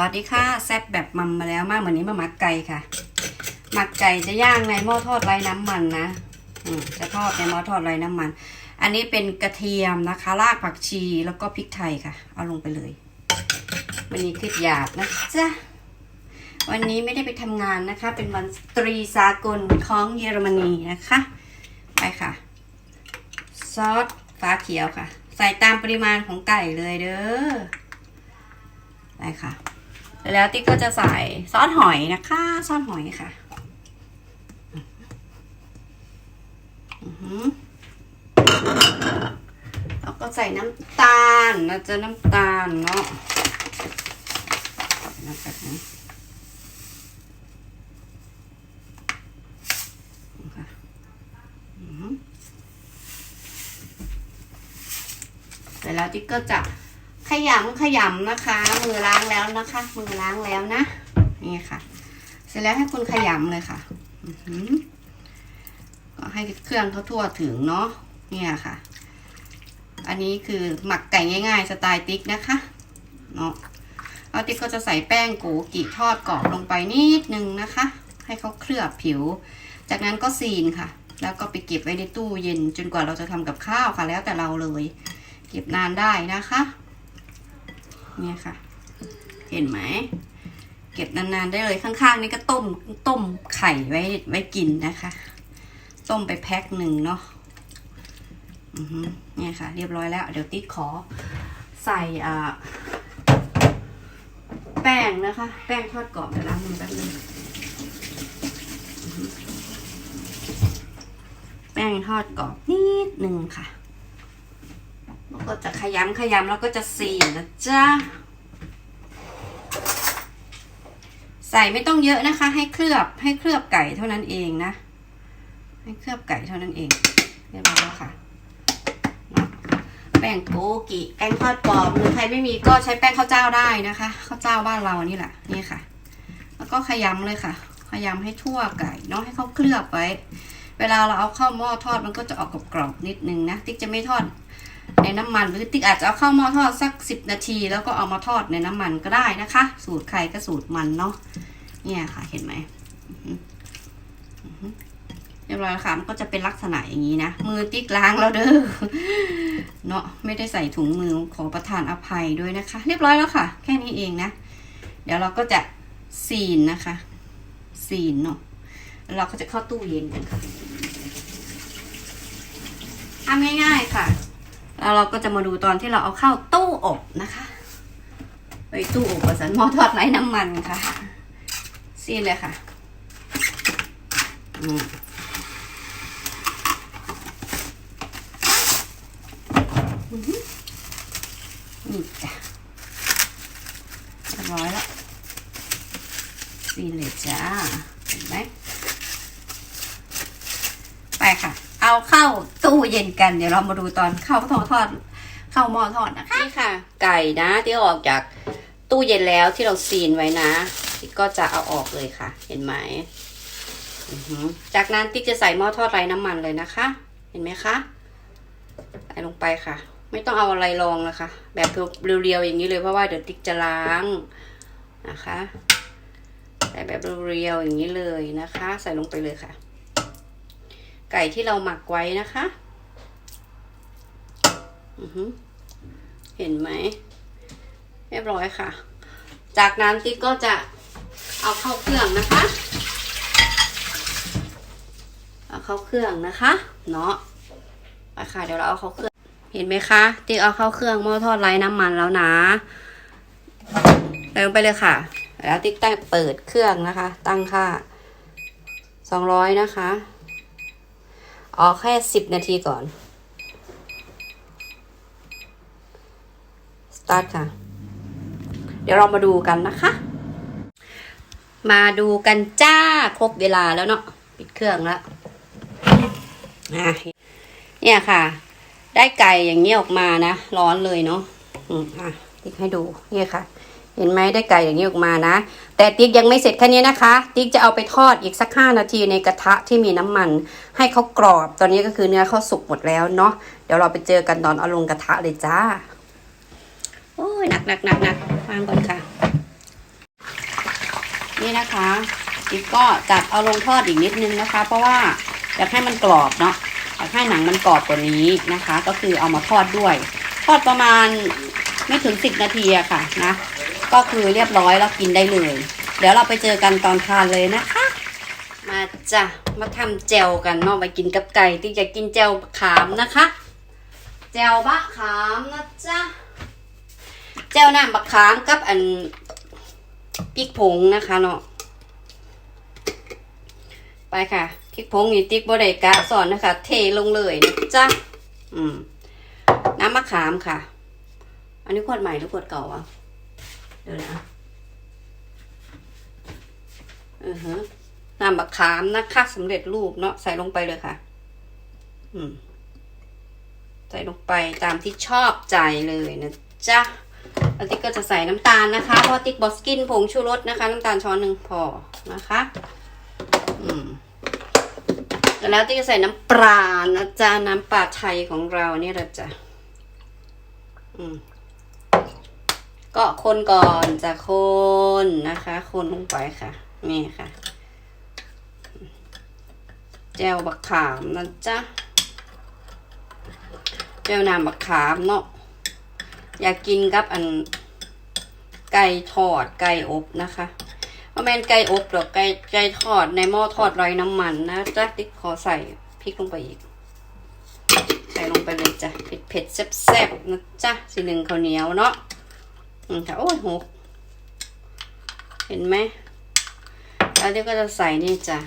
วัสดีค่ะแซ่บแบบมัมมาแล้วมากเหมือนนี้มาหมักไก่ค่ะ หมักไก่จะย่างในหม้อทอดไร้น้ำมันนะอืมจะทอดในหม้อทอดไร้น้ำมัน อันนี้เป็นกระเทียมนะคะ รากผักชีแล้วก็พริกไทยค่ะ เอาลงไปเลยวันนี้คลิปหยาบนะจ๊ะวันนี้ไม่ได้ไปทำงานนะคะ เป็นวันสตรีสากลของเยอรมนีนะคะ ไปค่ะ ซอสฟ้าเขียวค่ะ ใส่ตามปริมาณของไก่เลยเด้อไปค่ะ แล้วติ๊กก็จะใส่ซอสหอยนะคะซอสหอยค่ะแล้วก็ใส่น้ำตาลนะจะน้ำตาลเนาะนะคะอือหือเสร็จแล้วติ๊กก็จะ ขยำขยำนะคะ มือล้างแล้วนะคะ มือล้างแล้วนะ นี่ค่ะ เสร็จแล้วให้คุณขยำเลยค่ะก็ให้เครื่องเขาทั่วถึงเนาะเนี่ยค่ะ อันนี้คือหมักไก่ง่าย ๆ สไตล์ติ๊กนะคะเนาะแล้วติ๊กก็จะใส่แป้งโกกิทอดกรอบลงไปนิดนึงนะคะ ให้เขาเคลือบผิว จากนั้นก็ซีนค่ะ แล้วก็ไปเก็บไว้ในตู้เย็นจนกว่าเราจะทำกับข้าวค่ะ แล้วแต่เราเลย เก็บนานได้นะคะ เนี่ยค่ะ เห็นไหม เก็บนานๆได้เลยข้างๆ นี่ก็ต้มต้มไข่ไว้ไว้กินนะคะ ต้มไปแพ็คหนึ่งเนาะเนี่ยค่ะ เรียบร้อยแล้ว เดี๋ยวติ๊กขอใส่แป้งนะคะ แป้งทอดกรอบเดี๋ยวล้างมือแป๊บนึงแป้งทอดกรอบนิดหนึ่งค่ะ ก็จะขยำขยำแล้วก็จะซีนนะจ๊ะ ใส่ไม่ต้องเยอะนะคะ ให้เคลือบให้เคลือบไก่เท่านั้นเองนะ ให้เคลือบไก่เท่านั้นเองเรียบร้อยแล้วค่ะเนาะแป้งโกกิแป้งทอดกรอบหรือใครไม่มีก็ใช้แป้งข้าวเจ้าได้นะคะข้าวเจ้าบ้านเรานี่แหละนี่ค่ะ แล้วก็ขยำเลยค่ะ ขยำให้ทั่วไก่เนาะให้เขาเคลือบไว้ เวลาเราเอาเข้าหม้อทอดมันก็จะออกกรอบๆนิดนึงนะติ๊กจะไม่ทอด ในน้ำมันหรือติ๊กอาจจะเอาเข้าหม้อทอดสักสิบนาที แล้วก็เอามาทอดในน้ำมันก็ได้นะคะ สูตรใครก็สูตรมันเนาะเนี่ยค่ะเห็นไหมเรียบร้อยแล้วค่ะมันก็จะเป็นลักษณะอย่างนี้นะ มือติ๊กล้างแล้วเด้อเนาะไม่ได้ใส่ถุงมือขอประทานอภัยด้วยนะคะ เรียบร้อยแล้วค่ะ แค่นี้เองนะ เดี๋ยวเราก็จะซีนนะคะ ซีนเนาะแล้วเราก็จะเข้าตู้เย็นกันค่ะทำง่ายๆค่ะ แล้วเราก็จะมาดูตอนที่เราเอาเข้าตู้อบนะคะไปตู้อบกับสันหม้อทอดไร้น้ำมันค่ะซีนเลยค่ะอืมอื้อหือนี่จ้ะเรียบร้อยแล้วซีนเลยจ้าเห็นไหมไปค่ะ เอาเข้า ตู้เย็นกันเดี๋ยวเรามาดูตอนข้าทอดทอดข้าหม้อทอดนะคะนี่ค่ะ ไก่นะที่ออกจากตู้เย็นแล้วที่เราซีนไว้นะติ๊กก็จะเอาออกเลยค่ะ เห็นไหมจากนั้นติ๊กจะใส่หม้อทอดไร้น้ำมันเลยนะคะ เห็นไหมคะใส่ลงไปค่ะ ไม่ต้องเอาอะไรรองนะคะ แบบเรียวๆอย่างนี้เลยเพราะว่าเดี๋ยวติ๊กจะล้างนะคะใส่แบบเรียวๆอย่างนี้เลยนะคะ ใส่ลงไปเลยค่ะ ไก่ที่เราหมักไว้นะคะ เห็นไหม เรียบร้อยค่ะ จากนั้นติ๊กก็จะเอาเข้าเครื่องนะคะ เอาเข้าเครื่องนะคะ เนาะไปค่ะเดี๋ยวเราเอาเข้าเครื่อง เห็นไหมคะ ติ๊กเอาเข้าเครื่องหม้อทอดไร้น้ำมันแล้วนะใส่ลงไปเลยค่ะ แล้วติ๊กตั้งเปิดเครื่องนะคะ ตั้งค่าสองร้อยนะคะ ออกแค่สิบนาทีก่อน ตาร์ทค่ะ เดี๋ยวเรามาดูกันนะคะ มาดูกันจ้าครบเวลาแล้วเนาะปิดเครื่องแล้วอะเนี่ยค่ะ ได้ไก่อย่างนี้ออกมานะ ร้อนเลยเนาะอืมอะติ๊กให้ดูเนี่ยค่ะ เห็นไหมได้ไก่อย่างนี้ออกมานะ แต่ติ๊กยังไม่เสร็จแค่นี้นะคะ ติ๊กจะเอาไปทอดอีกสักห้านาทีในกระทะที่มีน้ำมัน ให้เขากรอบ ตอนนี้ก็คือเนื้อเขาสุกหมดแล้วเนาะเดี๋ยวเราไปเจอกันตอนเอาลงกระทะเลยจ้า หนักหนักหนักหนักวางก่อนค่ะ นี่นะคะติ๊กก็จัดเอาลงทอดอีกนิดนึงนะคะ เพราะว่าอยากให้มันกรอบเนาะอยากให้หนังมันกรอบกว่านี้นะคะ ก็คือเอามาทอดด้วย ทอดประมาณไม่ถึงสิบนาทีอะค่ะนะ ก็คือเรียบร้อยแล้วกินได้เลย เดี๋ยวเราไปเจอกันตอนทานเลยนะคะ มาจ้ะมาทำแจวกันเนาะไปกินกับไก่ที่จะกินแจวขามนะคะแจวบะขามนะจ๊ะ แจวน้ำบะขามกับอันพริกผงนะคะเนาะไปค่ะพริกผงนี่ติ๊กบไดกะสอนนะคะ เทลงเลยนะจ๊ะอืมน้ำมะขามค่ะ อันนี้ขวดใหม่หรือขวดเก่าอะเดี๋ยวนะอือฮะน้ำมะขามนะคะสำเร็จรูปเนาะใส่ลงไปเลยค่ะ อืมใส่ลงไปตามที่ชอบใจเลยนะจ๊ะ แล้วติ๊กก็จะใส่น้ำตาลนะคะ เพราะติ๊กบอสกินผงชูรสนะคะ น้ำตาลช้อนหนึ่งพอนะคะอืมแล้วติ๊กจะใส่น้ำปลานะจ๊ะน้ำปลาไทยของเราเนี่แหละจ้ะอืมก็คนก่อนจะคนนะคะ คนลงไปค่ะ นี่ค่ะแจวบักขามนะจ๊ะเจ้าน้ำมะขามเนาะ อยากกินกับอันไก่ทอดไก่อบนะคะเพราะแม่นไก่อบหรอกไก่ไก่ทอดในหม้อทอดไร้น้ำมันนะจ๊ะติ๊กขอใส่พริกลงไปอีก ใส่ลงไปเลยจ้ะเผ็ดเผ็ดแซ่บๆนะจ๊ะสีหนึ่งข้าวเหนียวเนาะอืมค่ะโอ้ยหกเห็นไหมแล้วเดี๋ยวก็จะใส่นี่จ้ะ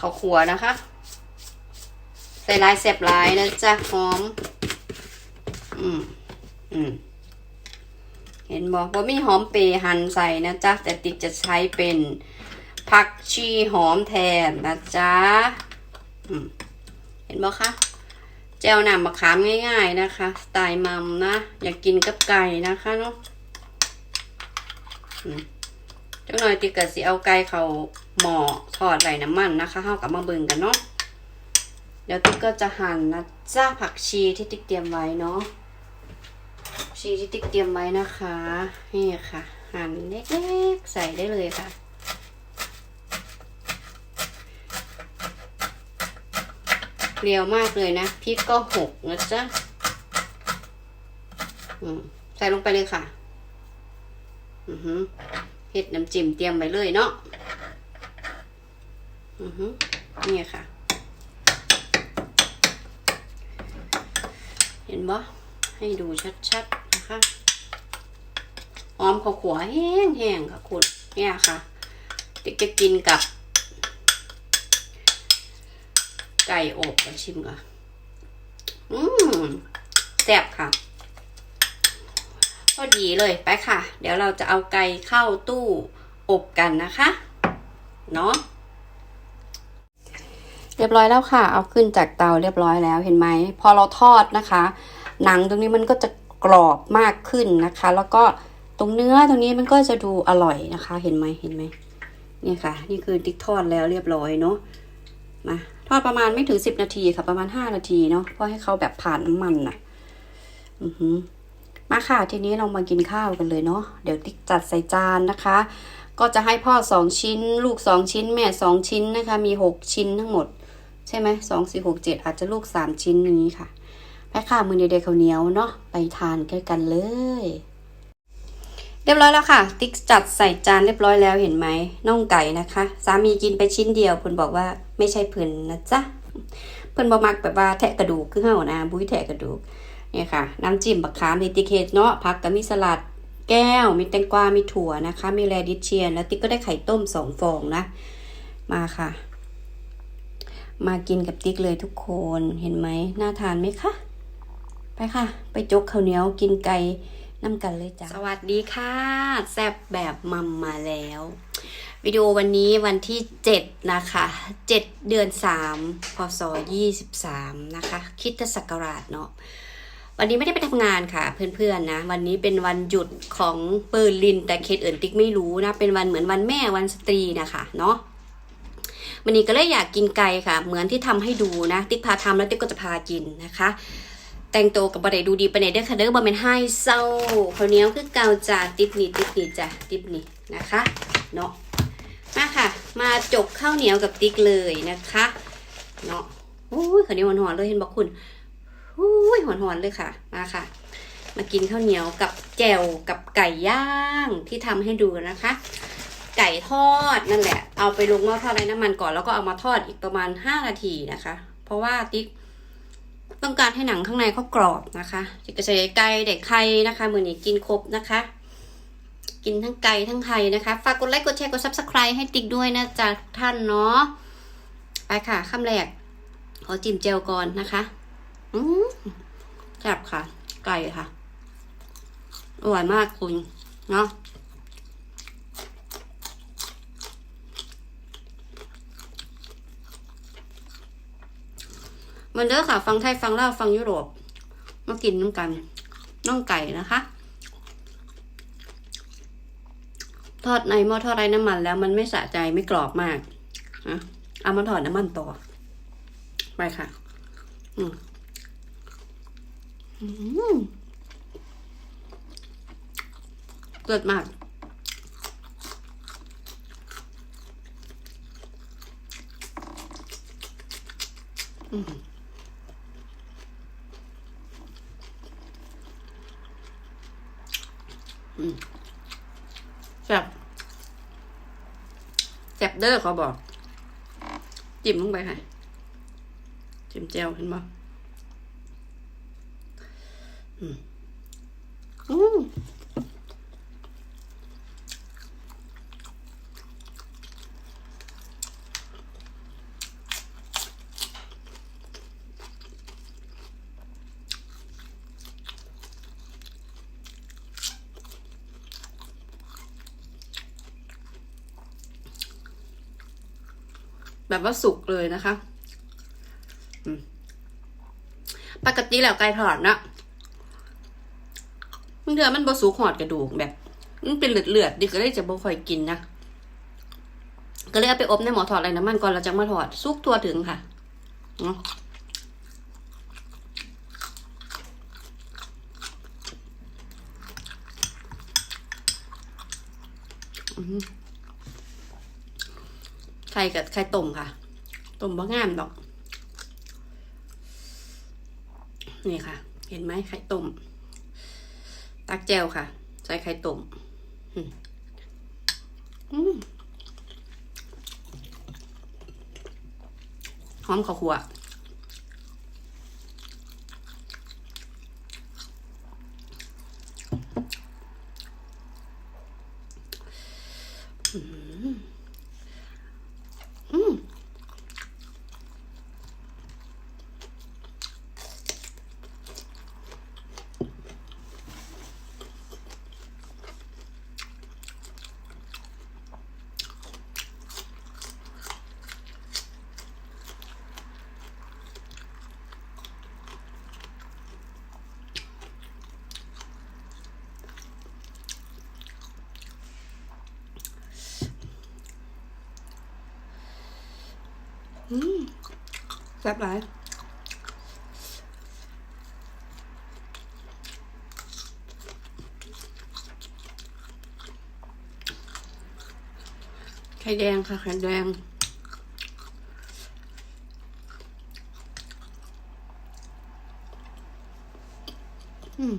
ข้าวขัวนะคะ ใส่ลายเสียบลายนะจ๊ะหอม อืมอืมเห็นบอกว่ามีหอมเปรย์หั่นใส่นะจ๊ะ แต่ติ๊กจะใช้เป็นผักชีหอมแทนนะจ๊ะเห็นบอกคะแจวหนามมะขามง่าย ๆนะคะ สไตล์มัมนะ อยากกินกับไก่นะคะเนาะจังหน่อยติ๊กก็สิเอาไก่เขาหม้อทอดไหลน้ำมันนะคะเข้ากับมาเบิ่งกันเนาะเดี๋ยวติ๊กก็จะหั่นนะจ้าผักชีที่ติ๊กเตรียมไว้เนาะ ชีที่ติ๊กเตรียมไว้นะคะ นี่ค่ะ หั่นเล็กๆ ใส่ได้เลยค่ะ เรียวมากเลยนะพริกก็หกนะจ๊ะใส่ลงไปเลยค่ะ อือหือเห็ดน้ำจิ้มเตรียมไว้เลยเนาะ อือหือนี่ค่ะ เห็นบ่ให้ดูชัดๆ นะคะหอมข้าวขัวแห้งๆค่ะคุณเนี่ยค่ะติ๊กจะกินกับ ไก่อบมาชิมก่อนอืมแซ่บค่ะพอดีเลยไปค่ะ เดี๋ยวเราจะเอาไก่เข้าตู้อบกันนะคะ เนาะเรียบร้อยแล้วค่ะ เอาขึ้นจากเตาเรียบร้อยแล้วเห็นไหม พอเราทอดนะคะ หนังตรงนี้มันก็จะ กรอบมากขึ้นนะคะ แล้วก็ตรงเนื้อตรงนี้มันก็จะดูอร่อยนะคะ เห็นไหมเห็นไหมนี่ค่ะ นี่คือติ๊กทอดแล้วเรียบร้อยเนาะมาทอดประมาณไม่ถึงสิบนาทีค่ะ ประมาณห้านาทีเนาะเพื่อให้เขาแบบผ่านน้ำมันน่ะ อือหือมาค่ะทีนี้เรามากินข้าวกันเลยเนาะเดี๋ยวติ๊กจัดใส่จานนะคะ ก็จะให้พ่อสองชิ้น ลูกสองชิ้น แม่สองชิ้นนะคะ มีหกชิ้นทั้งหมด ใช่ไหมสองสี่หกเจ็ดอาจจะลูกสามชิ้นนี้ค่ะ ไปค่ะมือเดียวๆข้าวเหนียวเนาะไปทานกันกันเลย เรียบร้อยแล้วค่ะ ติ๊กจัดใส่จานเรียบร้อยแล้วเห็นไหมน่องไก่นะคะ สามีกินไปชิ้นเดียวเพิ่นบอกว่าไม่ใช่เพิ่นนะจ๊ะเพิ่นบ่มักแบบว่าแทะกระดูกคือเฮานะบุ้ยแทะกระดูกเนี่ยค่ะ น้ำจิ้มบักขามมีติเคตเนาะผักก็มีสลัดแก้ว มีแตงกวา มีถั่วนะคะ มีแรดิชเชียน แล้วติ๊กก็ได้ไข่ต้มสองฟองนะ มาค่ะ มากินกับติ๊กเลยทุกคน เห็นไหม น่าทานไหมคะ ไปค่ะ ไปจกข้าวเหนียวกินไก่น้ำกันเลยจ้ะสวัสดีค่ะ แซบแบบมัมมาแล้ว วิดีโอวันนี้วันที่ 7 นะคะ 7 เดือน 3 พศ 23 นะคะ คิดศักราชเนาะวันนี้ไม่ได้ไปทำงานค่ะ เพื่อนๆนะ วันนี้เป็นวันหยุดของเบอร์ลิน แต่เคสอื่นติ๊กไม่รู้นะ เป็นวันเหมือนวันแม่วันสตรีนะคะเนาะวันนี้ก็เลยอยากกินไก่ค่ะ เหมือนที่ทำให้ดูนะ ติ๊กพาทำแล้วติ๊กก็จะพากินนะคะ แต่งตัวกับบไดดูดีไปไหนเด้อค่ะเด้อบ่เป็นให้เศร้าข้าวเหนียวคือเกาจ้าติบนี่ติบนี่จ้ะติบนี่นะคะเนาะมาค่ะ มาจกข้าวเหนียวกับติ๊กเลยนะคะเนาะโอ้ยข้าวเหนียวหอนๆเลยเห็นบอกคุณโอ้ยหอนๆเลยค่ะมาค่ะ มากินข้าวเหนียวกับแจ่วกับไก่ย่างที่ทำให้ดูนะคะ ไก่ทอดนั่นแหละ เอาไปลงหม้อทอดไร้น้ำมันก่อนแล้วก็เอามาทอดอีกประมาณ 5 นาทีนะคะ เพราะว่าติ๊ก ต้องการให้หนังข้างในเขากรอบนะคะจะกระชายไก่เด็กไข่นะคะมือนี้กินครบนะคะ กินทั้งไก่ทั้งไข่นะคะฝากกดไลค์กดแชร์กด subscribe ให้ติ๊กด้วยนะจ๊ะทุกท่านเนาะไปค่ะคำแรกขอจิ้มเจลก่อนนะคะอืมแซ่บค่ะ ไก่ค่ะอร่อยมากคุณเนาะ มันเด้อค่ะ ฟังไทยฟังลาวฟังยุโรป มากินน้ำกันน่องไก่นะคะ ทอดในหม้อทอดไร้น้ำมันแล้วมันไม่สะใจไม่กรอบมากนะเอามาทอดน้ำมันต่อ ไปค่ะ อืมอืมเกิดมากอืม แซ่บแซ่บเด้อเขาบอก จิ้มลงไปค่ะ จิ้มแจ่วเห็นไหมอืมอืม แบบว่าสุกเลยนะคะปกติแล้วไก่ทอดนะบางเดือมันบสุกหอดกระดูกแบบ มันเป็นเลือดเลือดๆดิก็เลยจะบ่ค่อยกินนะก็เลยเอาไปอบในหม้อทอดอะไรน้ำมันก่อนเราจะมาทอดสุกตัวถึงค่ะเนาะอืม ไข่กับไข่ต้มค่ะ ต้มบ่งามดอก นี่ค่ะ เห็นไหมไข่ต้ม ตักแจวค่ะ ใส่ไข่ต้มอืมอืมหอมข้าวคั่วอืม อืมแซ่บหลายไข่แดงค่ะไข่แดงอืม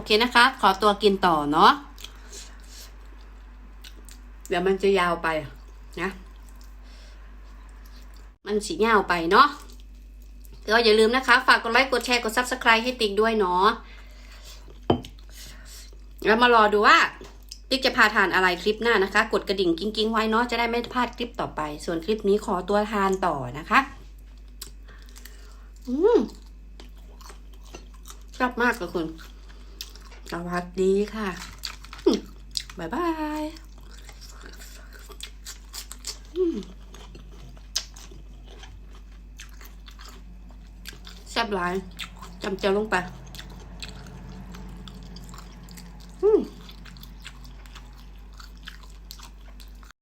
อเคนะคะ ขอตัวกินต่อเนาะเดี๋ยวมันจะยาวไปนะ มันสียาวไปเนาะก็อย่าลืมนะคะ ฝากกดไลค์ กดแชร์ กด subscribe ให้ติ๊กด้วยเนาะ แล้วมารอดูว่า ติ๊กจะพาทานอะไรคลิปหน้านะคะ กดกระดิ่งกิ้งๆไว้เนาะ จะได้ไม่พลาดคลิปต่อไป ส่วนคลิปนี้ขอตัวทานต่อนะคะ อืมชอบมากเลยคุณ สวัสดีค่ะ บ๊ายบายแซ่บหลายจำเจียลงไป อืม